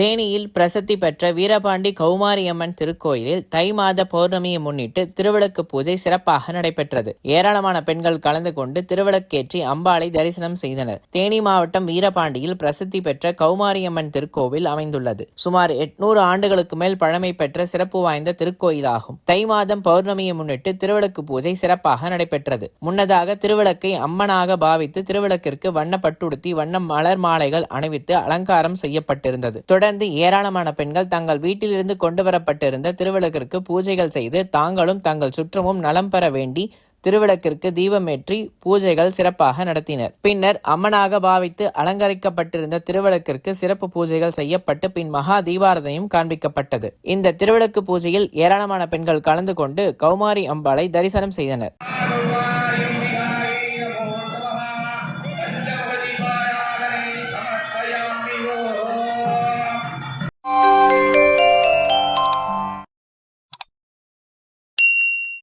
தேனியில் பிரசித்தி பெற்ற வீரபாண்டி கௌமாரியம்மன் திருக்கோயிலில் தை மாத பௌர்ணமியை முன்னிட்டு திருவிளக்கு பூஜை சிறப்பாக நடைபெற்றது. ஏராளமான பெண்கள் கலந்து கொண்டு திருவிளக்கேற்றி அம்பாளை தரிசனம் செய்தனர். தேனி மாவட்டம் வீரபாண்டியில் பிரசித்தி பெற்ற கௌமாரியம்மன் திருக்கோவில் அமைந்துள்ளது. சுமார் எட்நூறு ஆண்டுகளுக்கு மேல் பழமை பெற்ற சிறப்பு வாய்ந்த திருக்கோயிலாகும். தை மாதம் பௌர்ணமியை முன்னிட்டு திருவிளக்கு பூஜை சிறப்பாக நடைபெற்றது. முன்னதாக திருவிளக்கை அம்மனாக பாவித்து திருவிளக்கிற்கு வண்ண பட்டுடுத்தி வண்ண மலர் மாலைகள் அணிவித்து அலங்காரம் செய்யப்பட்டிருந்தது. தொடர்ந்து ஏராளமான பெண்கள் தங்கள் வீட்டிலிருந்து கொண்டு வரப்பட்டிருந்த திருவிளக்கிற்கு பூஜைகள் செய்து தாங்களும் தங்கள் சுற்றமும் நலம் பெற வேண்டி திருவிளக்கிற்கு தீபமேற்றி பூஜைகள் சிறப்பாக நடத்தினர். பின்னர் அம்மனாக பாவித்து அலங்கரிக்கப்பட்டிருந்த திருவிளக்கிற்கு சிறப்பு பூஜைகள் செய்யப்பட்டு பின் மகா தீபாரதனையும் காண்பிக்கப்பட்டது. இந்த திருவிளக்கு பூஜையில் ஏராளமான பெண்கள் கலந்து கொண்டு கௌமாரி அம்பாளை தரிசனம் செய்தனர்.